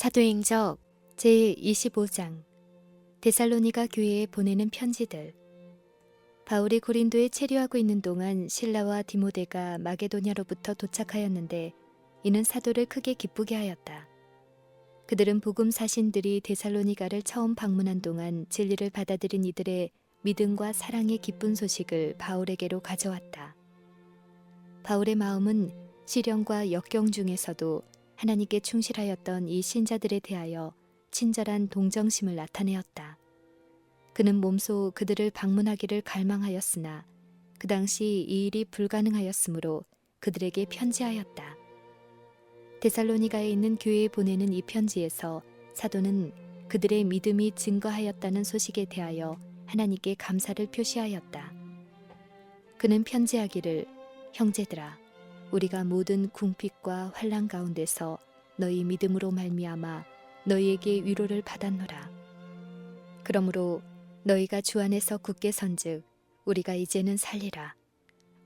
사도행적 제25장 데살로니가 교회에 보내는 편지들 바울이 고린도에 체류하고 있는 동안 신라와 디모데가 마게도냐로부터 도착하였는데 이는 사도를 크게 기쁘게 하였다. 그들은 복음 사신들이 데살로니가를 처음 방문한 동안 진리를 받아들인 이들의 믿음과 사랑의 기쁜 소식을 바울에게로 가져왔다. 바울의 마음은 시련과 역경 중에서도 하나님께 충실하였던 이 신자들에 대하여 친절한 동정심을 나타내었다. 그는 몸소 그들을 방문하기를 갈망하였으나 그 당시 이 일이 불가능하였으므로 그들에게 편지하였다. 데살로니가에 있는 교회에 보내는 이 편지에서 사도는 그들의 믿음이 증거하였다는 소식에 대하여 하나님께 감사를 표시하였다. 그는 편지하기를 형제들아 우리가 모든 궁핍과 환란 가운데서 너희 믿음으로 말미암아 너희에게 위로를 받았노라. 그러므로 너희가 주 안에서 굳게 선즉 우리가 이제는 살리라.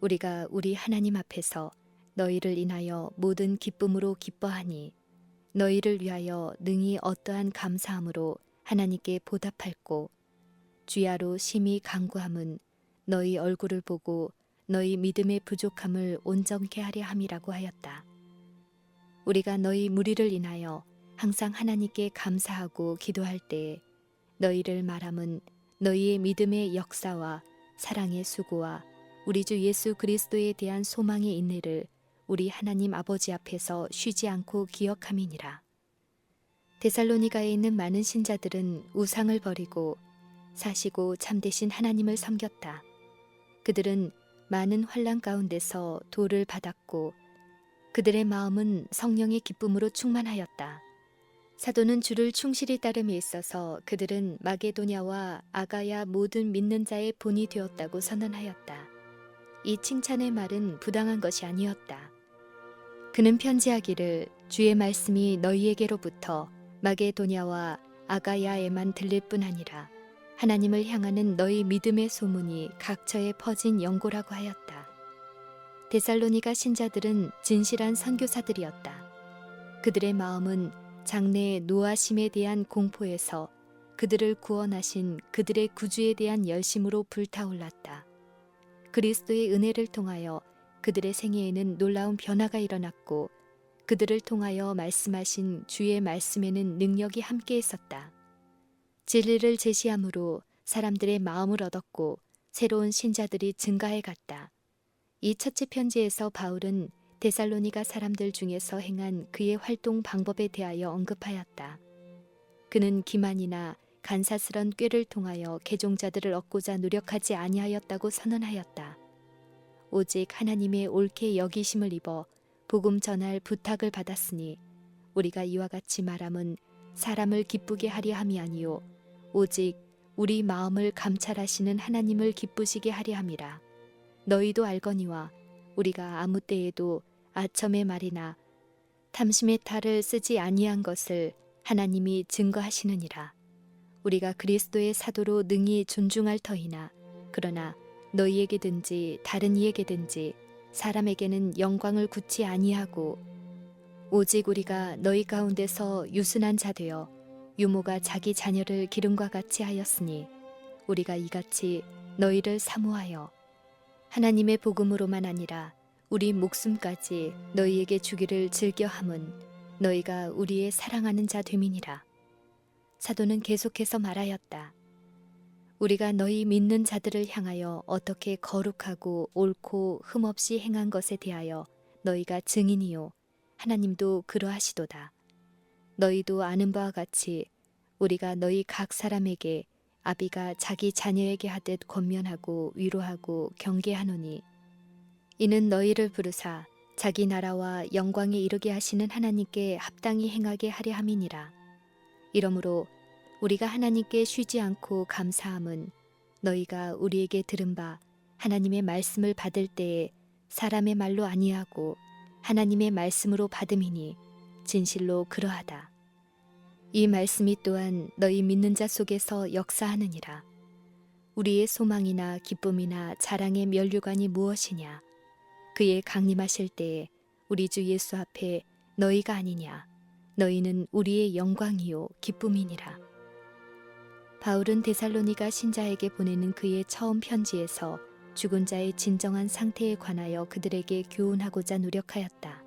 우리가 우리 하나님 앞에서 너희를 인하여 모든 기쁨으로 기뻐하니 너희를 위하여 능히 어떠한 감사함으로 하나님께 보답할고 주야로 심히 강구함은 너희 얼굴을 보고 너희 믿음의 부족함을 온전케 하려 함이라고 하였다. 우리가 너희 무리를 인하여 항상 하나님께 감사하고 기도할 때에 너희를 말함은 너희의 믿음의 역사와 사랑의 수고와 우리 주 예수 그리스도에 대한 소망의 인내를 우리 하나님 아버지 앞에서 쉬지 않고 기억함이니라. 데살로니가에 있는 많은 신자들은 우상을 버리고 사시고 참되신 하나님을 섬겼다. 그들은 많은 환란 가운데서 도를 받았고 그들의 마음은 성령의 기쁨으로 충만하였다. 사도는 주를 충실히 따름에 있어서 그들은 마게도냐와 아가야 모든 믿는 자의 본이 되었다고 선언하였다. 이 칭찬의 말은 부당한 것이 아니었다. 그는 편지하기를 주의 말씀이 너희에게로부터 마게도냐와 아가야에만 들릴 뿐 아니라 하나님을 향하는 너희 믿음의 소문이 각처에 퍼진 연고라고 하였다. 데살로니가 신자들은 진실한 선교사들이었다. 그들의 마음은 장래의 노아심에 대한 공포에서 그들을 구원하신 그들의 구주에 대한 열심으로 불타올랐다. 그리스도의 은혜를 통하여 그들의 생애에는 놀라운 변화가 일어났고 그들을 통하여 말씀하신 주의 말씀에는 능력이 함께 있었다. 진리를 제시함으로 사람들의 마음을 얻었고 새로운 신자들이 증가해 갔다. 이 첫째 편지에서 바울은 데살로니가 사람들 중에서 행한 그의 활동 방법에 대하여 언급하였다. 그는 기만이나 간사스런 꾀를 통하여 개종자들을 얻고자 노력하지 아니하였다고 선언하였다. 오직 하나님의 옳게 여기심을 입어 복음 전할 부탁을 받았으니 우리가 이와 같이 말함은 사람을 기쁘게 하려 함이 아니요 오직 우리 마음을 감찰하시는 하나님을 기쁘시게 하려 함이라. 너희도 알거니와 우리가 아무 때에도 아첨의 말이나 탐심의 탈을 쓰지 아니한 것을 하나님이 증거하시느니라. 우리가 그리스도의 사도로 능히 존중할 터이나 그러나 너희에게든지 다른 이에게든지 사람에게는 영광을 굳지 아니하고 오직 우리가 너희 가운데서 유순한 자 되어 유모가 자기 자녀를 기름과 같이 하였으니 우리가 이같이 너희를 사모하여 하나님의 복음으로만 아니라 우리 목숨까지 너희에게 주기를 즐겨함은 너희가 우리의 사랑하는 자 됨이니라. 사도는 계속해서 말하였다. 우리가 너희 믿는 자들을 향하여 어떻게 거룩하고 옳고 흠없이 행한 것에 대하여 너희가 증인이요 하나님도 그러하시도다. 너희도 아는 바와 같이 우리가 너희 각 사람에게 아비가 자기 자녀에게 하듯 권면하고 위로하고 경계하노니 이는 너희를 부르사 자기 나라와 영광에 이르게 하시는 하나님께 합당히 행하게 하려 함이니라. 이러므로 우리가 하나님께 쉬지 않고 감사함은 너희가 우리에게 들은 바 하나님의 말씀을 받을 때에 사람의 말로 아니하고 하나님의 말씀으로 받음이니 진실로 그러하다. 이 말씀이 또한 너희 믿는 자 속에서 역사하느니라. 우리의 소망이나 기쁨이나 자랑의 면류관이 무엇이냐? 그의 강림하실 때에 우리 주 예수 앞에 너희가 아니냐? 너희는 우리의 영광이요 기쁨이니라. 바울은 데살로니가 신자에게 보내는 그의 처음 편지에서 죽은 자의 진정한 상태에 관하여 그들에게 교훈하고자 노력하였다.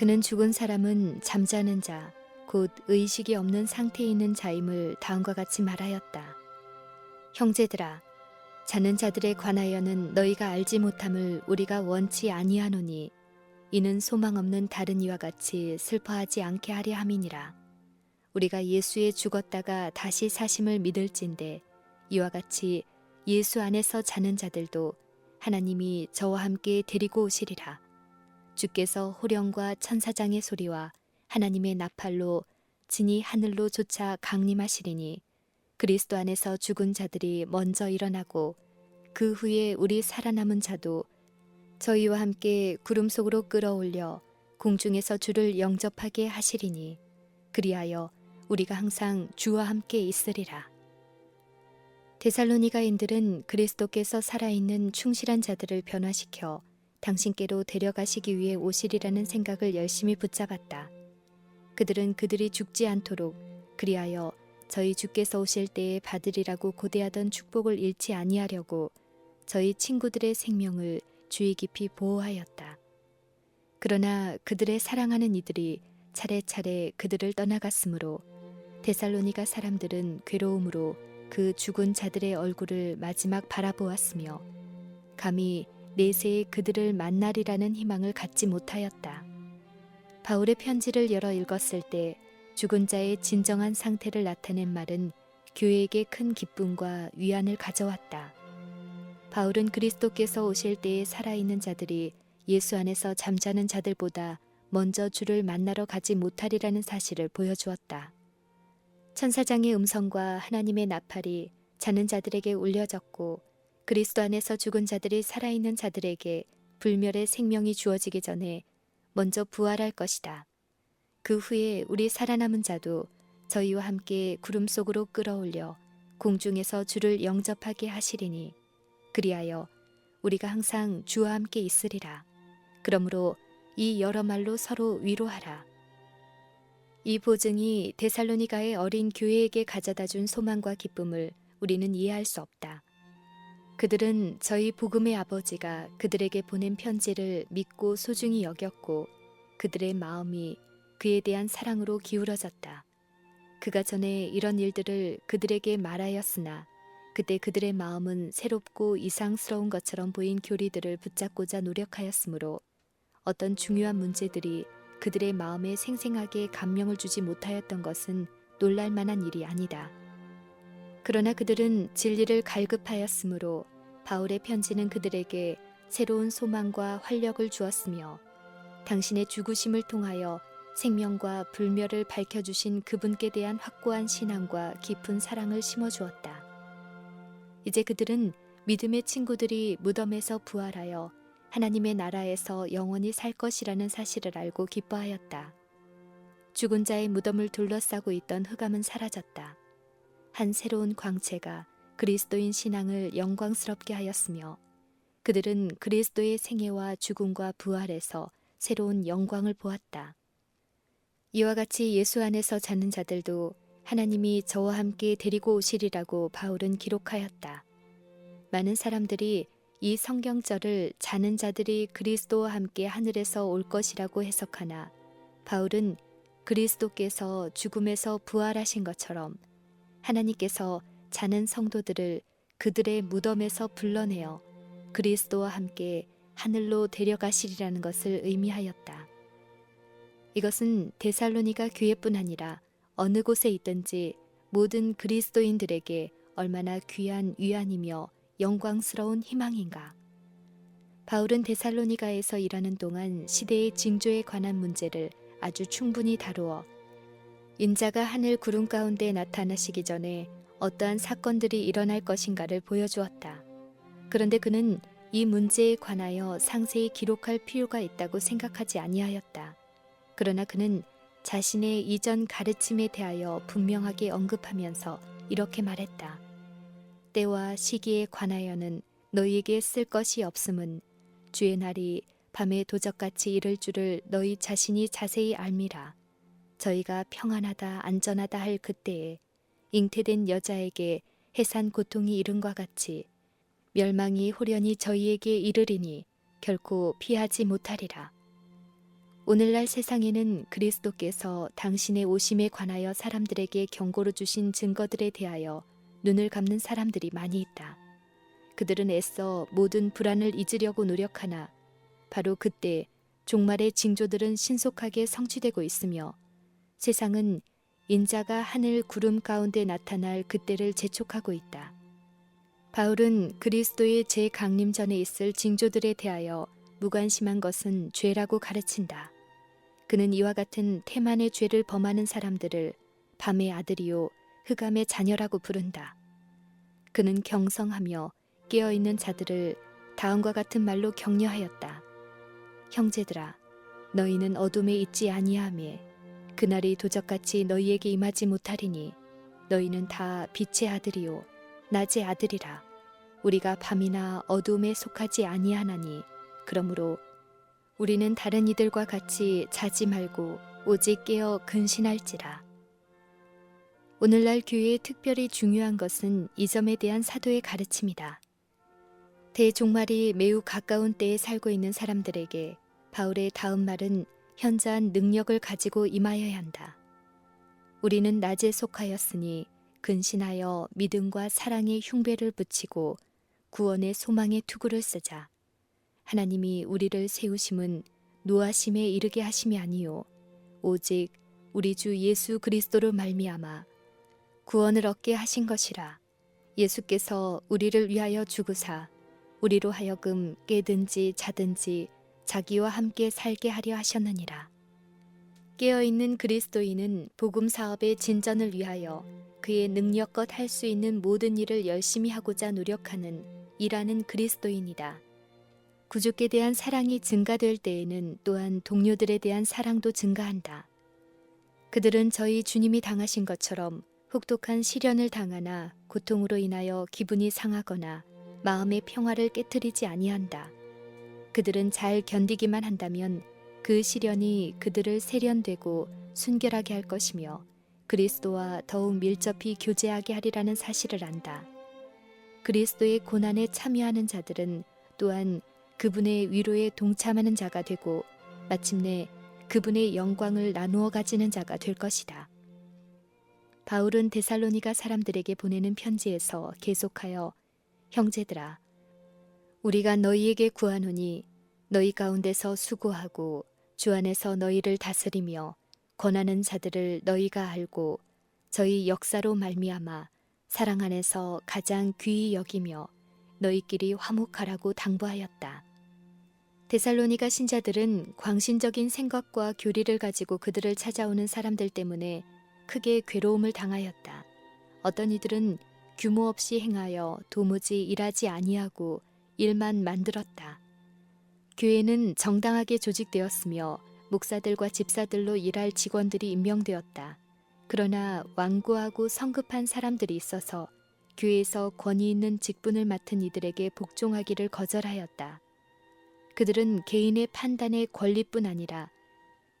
그는 죽은 사람은 잠자는 자, 곧 의식이 없는 상태에 있는 자임을 다음과 같이 말하였다. 형제들아, 자는 자들에 관하여는 너희가 알지 못함을 우리가 원치 아니하노니 이는 소망 없는 다른 이와 같이 슬퍼하지 않게 하려 함이니라. 우리가 예수에 죽었다가 다시 사심을 믿을진데 이와 같이 예수 안에서 자는 자들도 하나님이 저와 함께 데리고 오시리라. 주께서 호령과 천사장의 소리와 하나님의 나팔로 진이 하늘로 쫓아 강림하시리니 그리스도 안에서 죽은 자들이 먼저 일어나고 그 후에 우리 살아남은 자도 저희와 함께 구름 속으로 끌어올려 공중에서 주를 영접하게 하시리니 그리하여 우리가 항상 주와 함께 있으리라. 데살로니가인들은 그리스도께서 살아있는 충실한 자들을 변화시켜 당신께로 데려가시기 위해 오시리라는 생각을 열심히 붙잡았다. 그들은 그들이 죽지 않도록 그리하여 저희 주께서 오실 때에 받으리라고 고대하던 축복을 잃지 아니하려고 저희 친구들의 생명을 주의 깊이 보호하였다. 그러나 그들의 사랑하는 이들이 차례차례 그들을 떠나갔으므로 데살로니가 사람들은 괴로움으로 그 죽은 자들의 얼굴을 마지막 바라보았으며 감히 내세에 그들을 만나리라는 희망을 갖지 못하였다. 바울의 편지를 열어 읽었을 때 죽은 자의 진정한 상태를 나타낸 말은 교회에게 큰 기쁨과 위안을 가져왔다. 바울은 그리스도께서 오실 때에 살아있는 자들이 예수 안에서 잠자는 자들보다 먼저 주를 만나러 가지 못하리라는 사실을 보여주었다. 천사장의 음성과 하나님의 나팔이 자는 자들에게 울려졌고 그리스도 안에서 죽은 자들이 살아있는 자들에게 불멸의 생명이 주어지기 전에 먼저 부활할 것이다. 그 후에 우리 살아남은 자도 저희와 함께 구름 속으로 끌어올려 공중에서 주를 영접하게 하시리니 그리하여 우리가 항상 주와 함께 있으리라. 그러므로 이 여러 말로 서로 위로하라. 이 보증이 데살로니가의 어린 교회에게 가져다 준 소망과 기쁨을 우리는 이해할 수 없다. 그들은 저희 복음의 아버지가 그들에게 보낸 편지를 믿고 소중히 여겼고 그들의 마음이 그에 대한 사랑으로 기울어졌다. 그가 전에 이런 일들을 그들에게 말하였으나 그때 그들의 마음은 새롭고 이상스러운 것처럼 보인 교리들을 붙잡고자 노력하였으므로 어떤 중요한 문제들이 그들의 마음에 생생하게 감명을 주지 못하였던 것은 놀랄 만한 일이 아니다. 그러나 그들은 진리를 갈급하였으므로 바울의 편지는 그들에게 새로운 소망과 활력을 주었으며 당신의 죽으심을 통하여 생명과 불멸을 밝혀주신 그분께 대한 확고한 신앙과 깊은 사랑을 심어주었다. 이제 그들은 믿음의 친구들이 무덤에서 부활하여 하나님의 나라에서 영원히 살 것이라는 사실을 알고 기뻐하였다. 죽은 자의 무덤을 둘러싸고 있던 흑암은 사라졌다. 한 새로운 광채가 그리스도인 신앙을 영광스럽게 하였으며 그들은 그리스도의 생애와 죽음과 부활에서 새로운 영광을 보았다. 이와 같이 예수 안에서 자는 자들도 하나님이 저와 함께 데리고 오시리라고 바울은 기록하였다. 많은 사람들이 이 성경절을 자는 자들이 그리스도와 함께 하늘에서 올 것이라고 해석하나 바울은 그리스도께서 죽음에서 부활하신 것처럼 하나님께서 자는 성도들을 그들의 무덤에서 불러내어 그리스도와 함께 하늘로 데려가시리라는 것을 의미하였다. 이것은 데살로니가 교회뿐 아니라 어느 곳에 있든지 모든 그리스도인들에게 얼마나 귀한 위안이며 영광스러운 희망인가. 바울은 데살로니가에서 일하는 동안 시대의 징조에 관한 문제를 아주 충분히 다루어 인자가 하늘 구름 가운데 나타나시기 전에 어떠한 사건들이 일어날 것인가를 보여주었다. 그런데 그는 이 문제에 관하여 상세히 기록할 필요가 있다고 생각하지 아니하였다. 그러나 그는 자신의 이전 가르침에 대하여 분명하게 언급하면서 이렇게 말했다. 때와 시기에 관하여는 너희에게 쓸 것이 없음은 주의 날이 밤에 도적같이 이를 줄을 너희 자신이 자세히 알미라. 저희가 평안하다 안전하다 할 그때에 잉태된 여자에게 해산 고통이 이른과 같이 멸망이 호련히 저희에게 이르리니 결코 피하지 못하리라. 오늘날 세상에는 그리스도께서 당신의 오심에 관하여 사람들에게 경고로 주신 증거들에 대하여 눈을 감는 사람들이 많이 있다. 그들은 애써 모든 불안을 잊으려고 노력하나 바로 그때 종말의 징조들은 신속하게 성취되고 있으며 세상은 인자가 하늘 구름 가운데 나타날 그때를 재촉하고 있다. 바울은 그리스도의 재강림 전에 있을 징조들에 대하여 무관심한 것은 죄라고 가르친다. 그는 이와 같은 태만의 죄를 범하는 사람들을 밤의 아들이요 흑암의 자녀라고 부른다. 그는 경성하며 깨어 있는 자들을 다음과 같은 말로 격려하였다. 형제들아, 너희는 어둠에 있지 아니하매 그날이 도적같이 너희에게 임하지 못하리니 너희는 다 빛의 아들이요 낮의 아들이라. 우리가 밤이나 어둠에 속하지 아니하나니 그러므로 우리는 다른 이들과 같이 자지 말고 오직 깨어 근신할지라. 오늘날 교회에 특별히 중요한 것은 이 점에 대한 사도의 가르침이다. 대종말이 매우 가까운 때에 살고 있는 사람들에게 바울의 다음 말은 현저한 능력을 가지고 임하여야 한다. 우리는 낮에 속하였으니 근신하여 믿음과 사랑의 흉배를 붙이고 구원의 소망의 투구를 쓰자. 하나님이 우리를 세우심은 노하심에 이르게 하심이 아니요 오직 우리 주 예수 그리스도로 말미암아 구원을 얻게 하신 것이라. 예수께서 우리를 위하여 죽으사 우리로 하여금 깨든지 자든지 자기와 함께 살게 하려 하셨느니라. 깨어있는 그리스도인은 복음 사업의 진전을 위하여 그의 능력껏 할 수 있는 모든 일을 열심히 하고자 노력하는 일하는 그리스도인이다. 구주께 대한 사랑이 증가될 때에는 또한 동료들에 대한 사랑도 증가한다. 그들은 저희 주님이 당하신 것처럼 혹독한 시련을 당하나 고통으로 인하여 기분이 상하거나 마음의 평화를 깨뜨리지 아니한다. 그들은 잘 견디기만 한다면 그 시련이 그들을 세련되고 순결하게 할 것이며 그리스도와 더욱 밀접히 교제하게 하리라는 사실을 안다. 그리스도의 고난에 참여하는 자들은 또한 그분의 위로에 동참하는 자가 되고 마침내 그분의 영광을 나누어 가지는 자가 될 것이다. 바울은 데살로니가 사람들에게 보내는 편지에서 계속하여 형제들아 우리가 너희에게 구하노니 너희 가운데서 수고하고 주 안에서 너희를 다스리며 권하는 자들을 너희가 알고 저희 역사로 말미암아 사랑 안에서 가장 귀히 여기며 너희끼리 화목하라고 당부하였다. 데살로니가 신자들은 광신적인 생각과 교리를 가지고 그들을 찾아오는 사람들 때문에 크게 괴로움을 당하였다. 어떤 이들은 규모 없이 행하여 도무지 일하지 아니하고 일만 만들었다. 교회는 정당하게 조직되었으며 목사들과 집사들로 일할 직원들이 임명되었다. 그러나 완고하고 성급한 사람들이 있어서 교회에서 권위 있는 직분을 맡은 이들에게 복종하기를 거절하였다. 그들은 개인의 판단의 권리뿐 아니라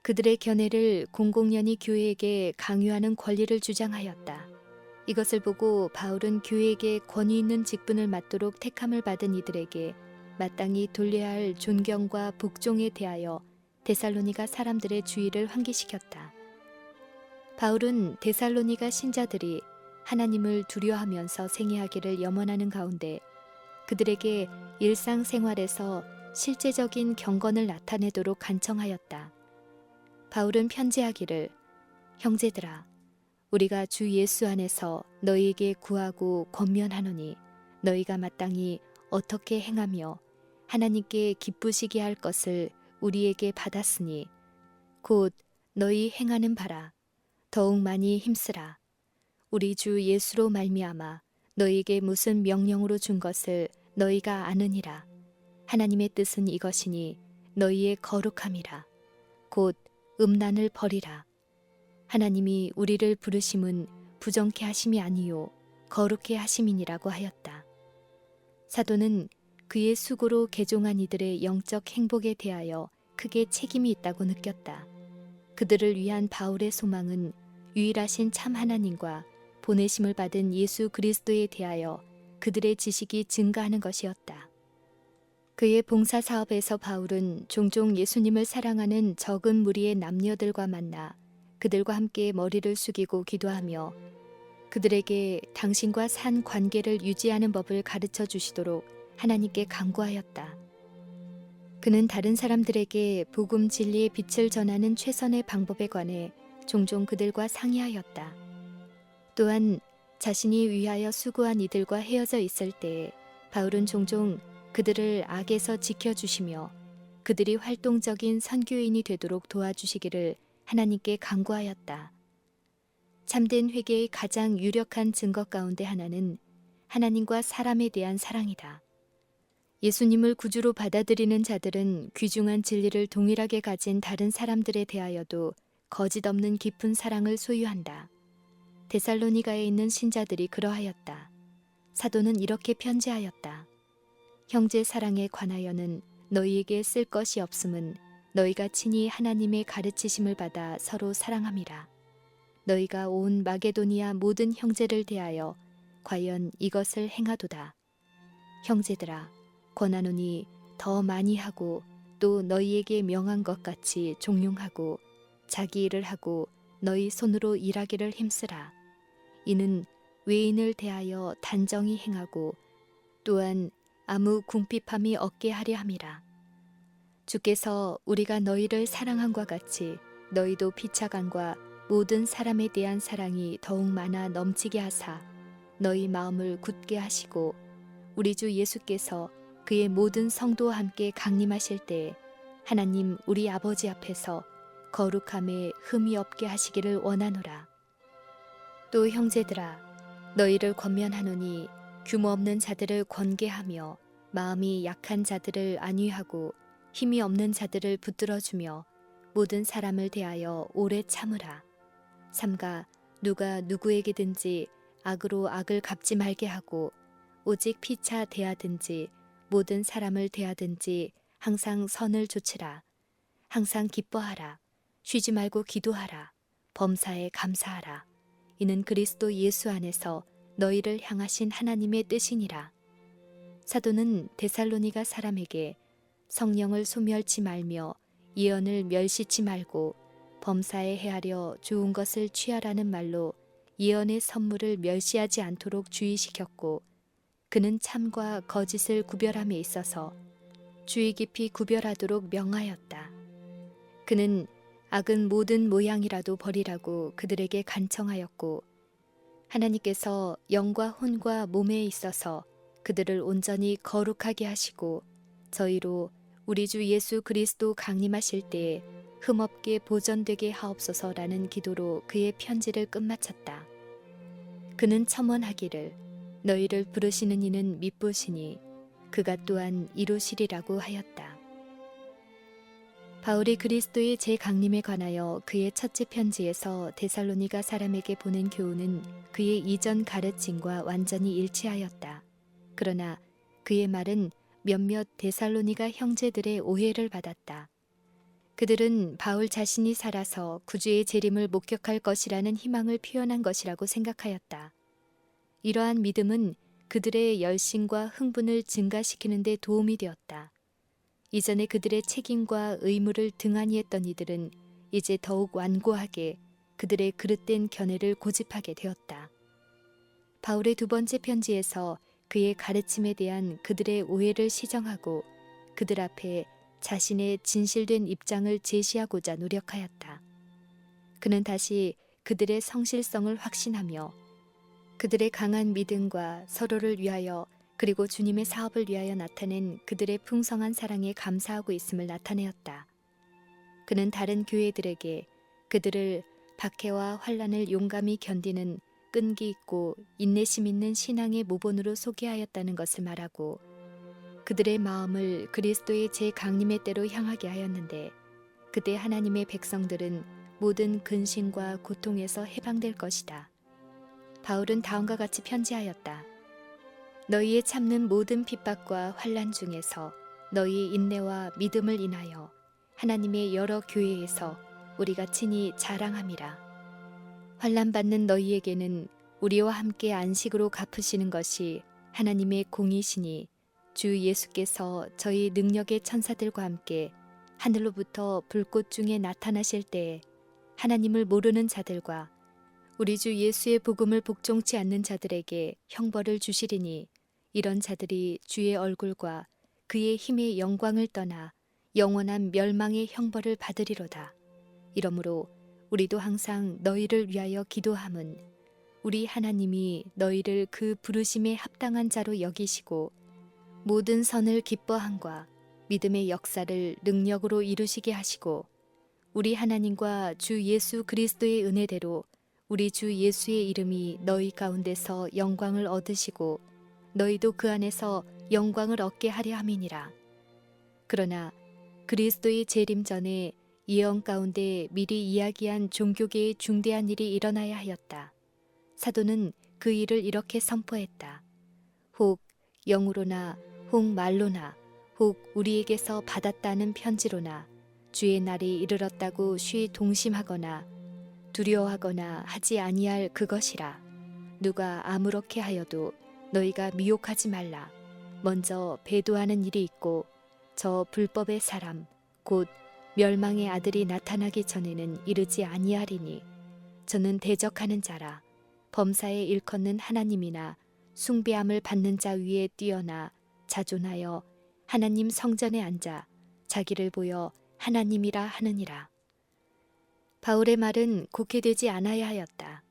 그들의 견해를 공공연히 교회에게 강요하는 권리를 주장하였다. 이것을 보고 바울은 교회에게 권위 있는 직분을 맡도록 택함을 받은 이들에게 마땅히 돌려야 할 존경과 복종에 대하여 데살로니가 사람들의 주의를 환기시켰다. 바울은 데살로니가 신자들이 하나님을 두려워하면서 생애하기를 염원하는 가운데 그들에게 일상생활에서 실제적인 경건을 나타내도록 간청하였다. 바울은 편지하기를 형제들아 우리가 주 예수 안에서 너희에게 구하고 권면하노니 너희가 마땅히 어떻게 행하며 하나님께 기쁘시게 할 것을 우리에게 받았으니 곧 너희 행하는 바라. 더욱 많이 힘쓰라. 우리 주 예수로 말미암아 너희에게 무슨 명령으로 준 것을 너희가 아느니라. 하나님의 뜻은 이것이니 너희의 거룩함이라. 곧 음란을 버리라 하나님이 우리를 부르심은 부정케 하심이 아니요 거룩케 하심이니라고 하였다 사도는 그의 수고로 개종한 이들의 영적 행복에 대하여 크게 책임이 있다고 느꼈다. 그들을 위한 바울의 소망은 유일하신 참 하나님과 보내심을 받은 예수 그리스도에 대하여 그들의 지식이 증가하는 것이었다. 그의 봉사 사업에서 바울은 종종 예수님을 사랑하는 적은 무리의 남녀들과 만나 그들과 함께 머리를 숙이고 기도하며 그들에게 당신과 산 관계를 유지하는 법을 가르쳐 주시도록 하나님께 간구하였다. 그는 다른 사람들에게 복음 진리의 빛을 전하는 최선의 방법에 관해 종종 그들과 상의하였다. 또한 자신이 위하여 수고한 이들과 헤어져 있을 때 바울은 종종 그들을 악에서 지켜주시며 그들이 활동적인 선교인이 되도록 도와주시기를 하나님께 간구하였다. 참된 회개의 가장 유력한 증거 가운데 하나는 하나님과 사람에 대한 사랑이다. 예수님을 구주로 받아들이는 자들은 귀중한 진리를 동일하게 가진 다른 사람들에 대하여도 거짓 없는 깊은 사랑을 소유한다. 데살로니가에 있는 신자들이 그러하였다. 사도는 이렇게 편지하였다. 형제 사랑에 관하여는 너희에게 쓸 것이 없음은 너희가 친히 하나님의 가르치심을 받아 서로 사랑함이라. 너희가 온 마게도니아 모든 형제를 대하여 과연 이것을 행하도다. 형제들아, 권하노니 더 많이 하고 또 너희에게 명한 것 같이 종용하고 자기 일을 하고 너희 손으로 일하기를 힘쓰라. 이는 외인을 대하여 단정히 행하고 또한 아무 궁핍함이 없게 하려 함이라. 주께서 우리가 너희를 사랑함과 같이 너희도 피차간과 모든 사람에 대한 사랑이 더욱 많아 넘치게 하사 너희 마음을 굳게 하시고 우리 주 예수께서 그의 모든 성도와 함께 강림하실 때 하나님 우리 아버지 앞에서 거룩함에 흠이 없게 하시기를 원하노라. 또 형제들아 너희를 권면하노니 규모 없는 자들을 권계하며 마음이 약한 자들을 안위하고 힘이 없는 자들을 붙들어주며 모든 사람을 대하여 오래 참으라. 삼가 누가 누구에게든지 악으로 악을 갚지 말게 하고 오직 피차 대하든지 모든 사람을 대하든지 항상 선을 조치라. 항상 기뻐하라. 쉬지 말고 기도하라. 범사에 감사하라. 이는 그리스도 예수 안에서 너희를 향하신 하나님의 뜻이니라. 사도는 데살로니가 사람에게 성령을 소멸치 말며 예언을 멸시치 말고 범사에 헤아려 좋은 것을 취하라는 말로 예언의 선물을 멸시하지 않도록 주의시켰고 그는 참과 거짓을 구별함에 있어서 주의 깊이 구별하도록 명하였다. 그는 악은 모든 모양이라도 버리라고 그들에게 간청하였고 하나님께서 영과 혼과 몸에 있어서 그들을 온전히 거룩하게 하시고 저희로 우리 주 예수 그리스도 강림하실 때에 흠없게 보존되게 하옵소서라는 기도로 그의 편지를 끝마쳤다. 그는 첨언하기를 너희를 부르시는 이는 미쁘시니 그가 또한 이루시리라고 하였다. 바울이 그리스도의 재강림에 관하여 그의 첫째 편지에서 데살로니가 사람에게 보낸 교훈은 그의 이전 가르침과 완전히 일치하였다. 그러나 그의 말은 몇몇 데살로니가 형제들의 오해를 받았다. 그들은 바울 자신이 살아서 구주의 재림을 목격할 것이라는 희망을 표현한 것이라고 생각하였다. 이러한 믿음은 그들의 열심과 흥분을 증가시키는 데 도움이 되었다. 이전에 그들의 책임과 의무를 등한히 했던 이들은 이제 더욱 완고하게 그들의 그릇된 견해를 고집하게 되었다. 바울의 두 번째 편지에서 그의 가르침에 대한 그들의 오해를 시정하고 그들 앞에 자신의 진실된 입장을 제시하고자 노력하였다. 그는 다시 그들의 성실성을 확신하며 그들의 강한 믿음과 서로를 위하여 그리고 주님의 사업을 위하여 나타낸 그들의 풍성한 사랑에 감사하고 있음을 나타내었다. 그는 다른 교회들에게 그들을 박해와 환란을 용감히 견디는 끈기 있고 인내심 있는 신앙의 모본으로 소개하였다는 것을 말하고 그들의 마음을 그리스도의 제 강림의 때로 향하게 하였는데 그때 하나님의 백성들은 모든 근심과 고통에서 해방될 것이다. 바울은 다음과 같이 편지하였다. 너희의 참는 모든 핍박과 환란 중에서 너희의 인내와 믿음을 인하여 하나님의 여러 교회에서 우리가 친히 자랑함이라. 환난 받는 너희에게는 우리와 함께 안식으로 갚으시는 것이 하나님의 공이시니 주 예수께서 저희 능력의 천사들과 함께 하늘로부터 불꽃 중에 나타나실 때에 하나님을 모르는 자들과 우리 주 예수의 복음을 복종치 않는 자들에게 형벌을 주시리니 이런 자들이 주의 얼굴과 그의 힘의 영광을 떠나 영원한 멸망의 형벌을 받으리로다. 이러므로 우리도 항상 너희를 위하여 기도함은 우리 하나님이 너희를 그 부르심에 합당한 자로 여기시고 모든 선을 기뻐함과 믿음의 역사를 능력으로 이루시게 하시고 우리 하나님과 주 예수 그리스도의 은혜대로 우리 주 예수의 이름이 너희 가운데서 영광을 얻으시고 너희도 그 안에서 영광을 얻게 하려 함이니라. 그러나 그리스도의 재림 전에 예언 가운데 미리 이야기한 종교계의 중대한 일이 일어나야 하였다. 사도는 그 일을 이렇게 선포했다. 혹 영으로나 혹 말로나 혹 우리에게서 받았다는 편지로나 주의 날이 이르렀다고 쉬 동심하거나 두려워하거나 하지 아니할 그것이라. 누가 아무렇게 하여도 너희가 미혹하지 말라. 먼저 배도하는 일이 있고 저 불법의 사람 곧 멸망의 아들이 나타나기 전에는 이르지 아니하리니 저는 대적하는 자라 범사에 일컫는 하나님이나 숭배함을 받는 자 위에 뛰어나 자존하여 하나님 성전에 앉아 자기를 보여 하나님이라 하느니라. 바울의 말은 곡해되지 않아야 하였다.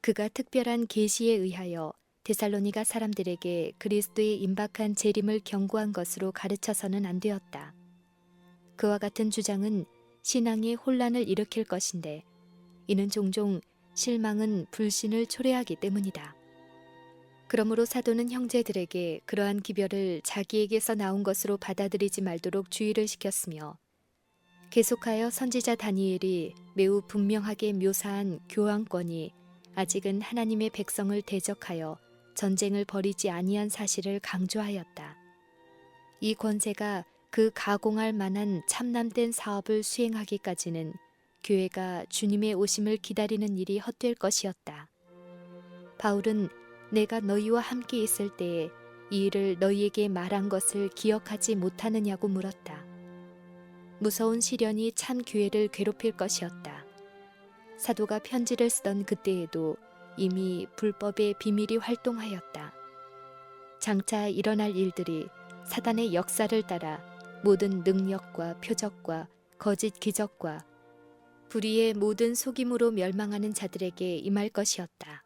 그가 특별한 계시에 의하여 데살로니가 사람들에게 그리스도의 임박한 재림을 경고한 것으로 가르쳐서는 안 되었다. 그와 같은 주장은 신앙의 혼란을 일으킬 것인데 이는 종종 실망은 불신을 초래하기 때문이다. 그러므로 사도는 형제들에게 그러한 기별을 자기에게서 나온 것으로 받아들이지 말도록 주의를 시켰으며 계속하여 선지자 다니엘이 매우 분명하게 묘사한 교황권이 아직은 하나님의 백성을 대적하여 전쟁을 벌이지 아니한 사실을 강조하였다. 이 권세가 그 가공할 만한 참남된 사업을 수행하기까지는 교회가 주님의 오심을 기다리는 일이 헛될 것이었다. 바울은 내가 너희와 함께 있을 때에 이 일을 너희에게 말한 것을 기억하지 못하느냐고 물었다. 무서운 시련이 참 교회를 괴롭힐 것이었다. 사도가 편지를 쓰던 그때에도 이미 불법의 비밀이 활동하였다. 장차 일어날 일들이 사단의 역사를 따라 모든 능력과 표적과 거짓 기적과 불의의 모든 속임으로 멸망하는 자들에게 임할 것이었다.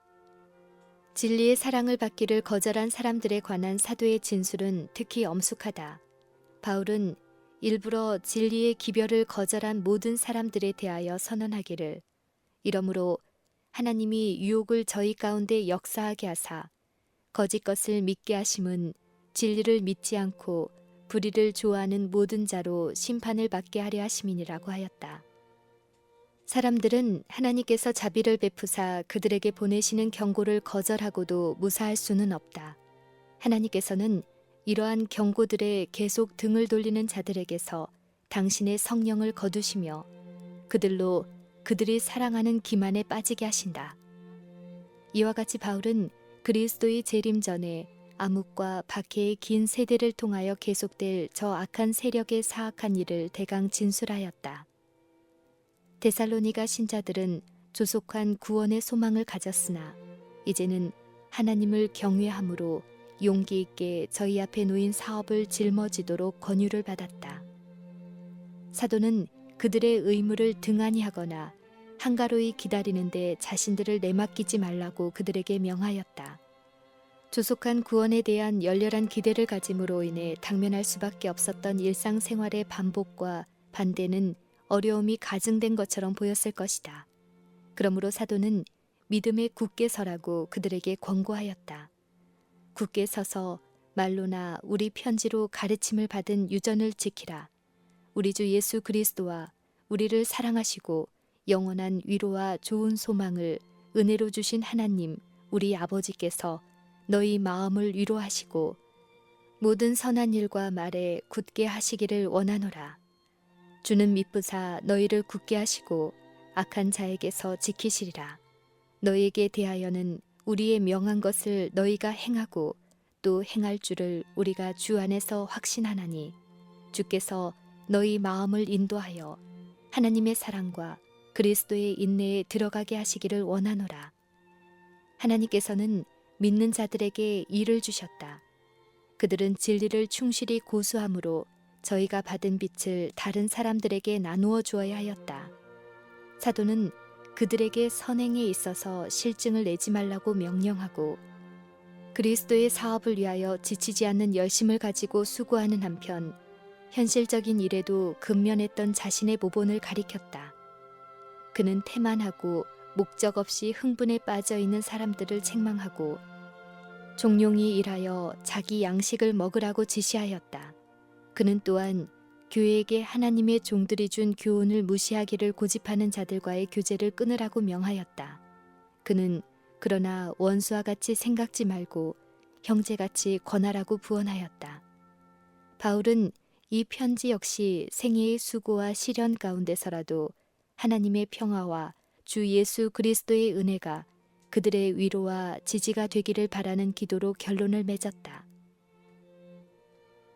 진리의 사랑을 받기를 거절한 사람들에 관한 사도의 진술은 특히 엄숙하다. 바울은 일부러 진리의 기별을 거절한 모든 사람들에 대하여 선언하기를 이러므로 하나님이 유혹을 저희 가운데 역사하게 하사 거짓 것을 믿게 하심은 진리를 믿지 않고 불의를 좋아하는 모든 자로 심판을 받게 하려 하심이니라고 하였다. 사람들은 하나님께서 자비를 베푸사 그들에게 보내시는 경고를 거절하고도 무사할 수는 없다. 하나님께서는 이러한 경고들에 계속 등을 돌리는 자들에게서 당신의 성령을 거두시며 그들로 그들이 사랑하는 기만에 빠지게 하신다. 이와 같이 바울은 그리스도의 재림 전에 암흑과 박해의 긴 세대를 통하여 계속될 저 악한 세력의 사악한 일을 대강 진술하였다. 데살로니가 신자들은 조속한 구원의 소망을 가졌으나 이제는 하나님을 경외함으로 용기 있게 저희 앞에 놓인 사업을 짊어지도록 권유를 받았다. 사도는 그들의 의무를 등한히 하거나 한가로이 기다리는데 자신들을 내맡기지 말라고 그들에게 명하였다. 조속한 구원에 대한 열렬한 기대를 가짐으로 인해 당면할 수밖에 없었던 일상생활의 반복과 반대는 어려움이 가증된 것처럼 보였을 것이다. 그러므로 사도는 믿음에 굳게 서라고 그들에게 권고하였다. 굳게 서서 말로나 우리 편지로 가르침을 받은 유전을 지키라. 우리 주 예수 그리스도와 우리를 사랑하시고 영원한 위로와 좋은 소망을 은혜로 주신 하나님 우리 아버지께서 너희 마음을 위로하시고 모든 선한 일과 말에 굳게 하시기를 원하노라. 주는 미쁘사 너희를 굳게 하시고 악한 자에게서 지키시리라. 너희에게 대하여는 우리의 명한 것을 너희가 행하고 또 행할 줄을 우리가 주 안에서 확신하나니 주께서 너희 마음을 인도하여 하나님의 사랑과 그리스도의 인내에 들어가게 하시기를 원하노라. 하나님께서는 믿는 자들에게 일을 주셨다. 그들은 진리를 충실히 고수함으로 저희가 받은 빛을 다른 사람들에게 나누어 주어야 하였다. 사도는 그들에게 선행에 있어서 실증을 내지 말라고 명령하고 그리스도의 사업을 위하여 지치지 않는 열심을 가지고 수고하는 한편 현실적인 일에도 근면했던 자신의 모본을 가리켰다. 그는 태만하고 목적 없이 흥분에 빠져 있는 사람들을 책망하고 종용이 일하여 자기 양식을 먹으라고 지시하였다. 그는 또한 교회에게 하나님의 종들이 준 교훈을 무시하기를 고집하는 자들과의 교제를 끊으라고 명하였다. 그는 그러나 원수와 같이 생각지 말고 형제같이 권하라고 부언하였다. 바울은 이 편지 역시 생애의 수고와 시련 가운데서라도 하나님의 평화와 주 예수 그리스도의 은혜가 그들의 위로와 지지가 되기를 바라는 기도로 결론을 맺었다.